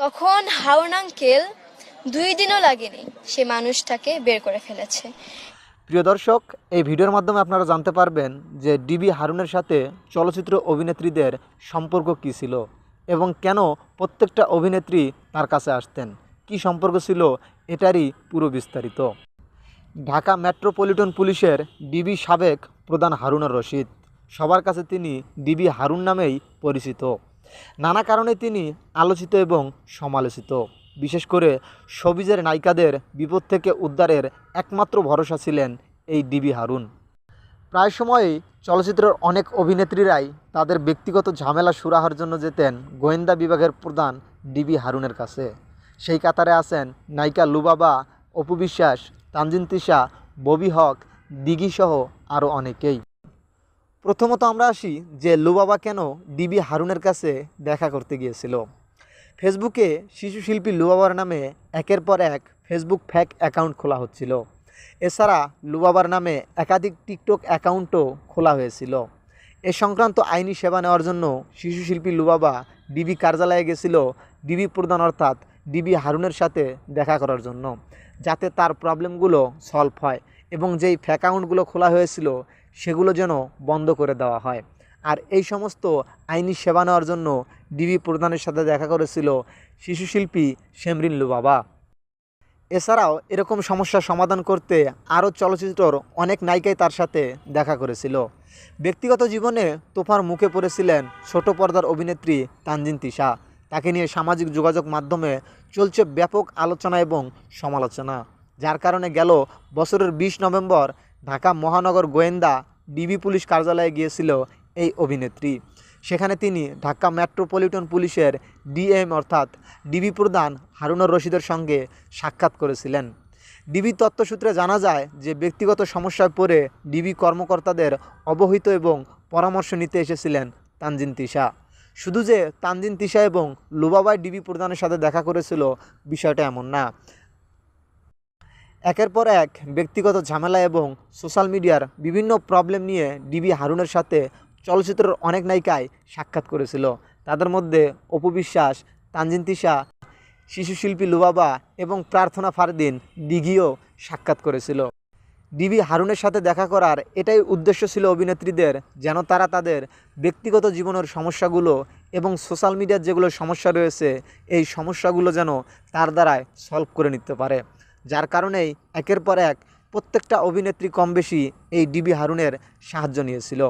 তখন হারুন আঙ্কেল দুই দিনও লাগেনি সে মানুষটাকে বের করে ফেলেছে। প্রিয় দর্শক, এই ভিডিওর মাধ্যমে আপনারা জানতে পারবেন যে ডিবি হারুনের সাথে চলচ্চিত্র অভিনেত্রীদের সম্পর্ক কী ছিল এবং কেন প্রত্যেকটা অভিনেত্রী তার কাছে আসতেন, কি সম্পর্ক ছিল এটারই পুরো বিস্তারিত। ঢাকা মেট্রোপলিটন পুলিশের ডিবি সাবেক প্রধান হারুনার রশিদ। সবার কাছে তিনি ডিবি হারুন নামেই পরিচিত। নানা কারণে তিনি আলোচিত এবং সমালোচিত। বিশেষ করে সবিজের নায়িকাদের বিপদ থেকে উদ্ধারের একমাত্র ভরসা ছিলেন এই ডিবি হারুন। প্রায় সময়ই চলচ্চিত্রের অনেক অভিনেত্রীরাই তাদের ব্যক্তিগত ঝামেলা সুরাহার জন্য যেতেন গোয়েন্দা বিভাগের প্রধান ডিবি হারুনের কাছে। সেই কাতারে আছেন নায়িকা লুবাবা, অপু বিশ্বাস, তানজিন তিশা, ববি হক দিঘিসহ আরও অনেকেই। প্রথমত আমরা আসি যে লুবাবা কেন ডিবি হারুনের কাছে দেখা করতে গিয়েছিল। ফেসবুকে শিশু শিল্পী লুবাবার নামে একের পর এক ফেসবুক ফ্যাক অ্যাকাউন্ট খোলা হচ্ছিল। এছাড়া লুবাবার নামে একাধিক টিকটক অ্যাকাউন্টও খোলা হয়েছিল। এ সংক্রান্ত আইনি সেবা নেওয়ার জন্য শিশু শিল্পী লুবাবা ডিবি কার্যালয়ে গেছিল ডিবি প্রধান অর্থাৎ ডিবি হারুনের সাথে দেখা করার জন্য, যাতে তার প্রবলেমগুলো সলভ হয় এবং যেই ফ্যাক অ্যাকাউন্টগুলো খোলা হয়েছিল সেগুলো যেন বন্ধ করে দেওয়া হয়। আর এই সমস্ত আইনি সেবা নেওয়ার জন্য ডিবি প্রধানের সাথে দেখা করেছিল শিশুশিল্পী শেমরিন লুবাবা। এছাড়াও এরকম সমস্যার সমাধান করতে আরও চলচ্চিত্রর অনেক নায়িকাই তার সাথে দেখা করেছিল। ব্যক্তিগত জীবনে তোফার মুখে পড়েছিলেন ছোট পর্দার অভিনেত্রী তানজিন তিশা। তাকে নিয়ে সামাজিক যোগাযোগ মাধ্যমে চলছে ব্যাপক আলোচনা এবং সমালোচনা, যার কারণে গেল বছরের বিশ নভেম্বর ঢাকা মহানগর গোয়েন্দা ডিবি পুলিশ কার্যালয়ে গিয়েছিল এই অভিনেত্রী। সেখানে তিনি ঢাকা মেট্রোপলিটন পুলিশের ডিএম অর্থাৎ ডিবি প্রধান হারুনর রশিদের সঙ্গে সাক্ষাৎ করেছিলেন। ডিবি তথ্যসূত্রে জানা যায় যে ব্যক্তিগত সমস্যায় পড়ে ডিবি কর্মকর্তাদের অবহিত এবং পরামর্শ নিতে এসেছিলেন তানজিন তিশা। শুধু যে তানজিন তিশা এবং লুবাবাই ডিবি প্রধানের সাথে দেখা করেছিল, বিষয়টা এমন না। একের পর এক ব্যক্তিগত ঝামেলা এবং সোশ্যাল মিডিয়ার বিভিন্ন প্রবলেম নিয়ে ডিবি হারুনের সাথে চলচ্চিত্রের অনেক নায়িকায় সাক্ষাৎ করেছিল। তাদের মধ্যে অপু বিশ্বাস, তানজিন তিশা শিশুশিল্পী লুবাবা এবং প্রার্থনা ফারদিন দিঘিও সাক্ষাৎ করেছিল। ডিবি হারুনের সাথে দেখা করার এটাই উদ্দেশ্য ছিল অভিনেত্রীদের যেন তারা তাদের ব্যক্তিগত জীবনের সমস্যাগুলো এবং সোশ্যাল মিডিয়ার যেগুলো সমস্যা রয়েছে, এই সমস্যাগুলো যেন তার দ্বারায় সলভ করে নিতে পারে। যার কারণেই একের পর এক প্রত্যেকটা অভিনেত্রী কম বেশি এই ডিবি হারুনের সাহায্য নিয়েছিল।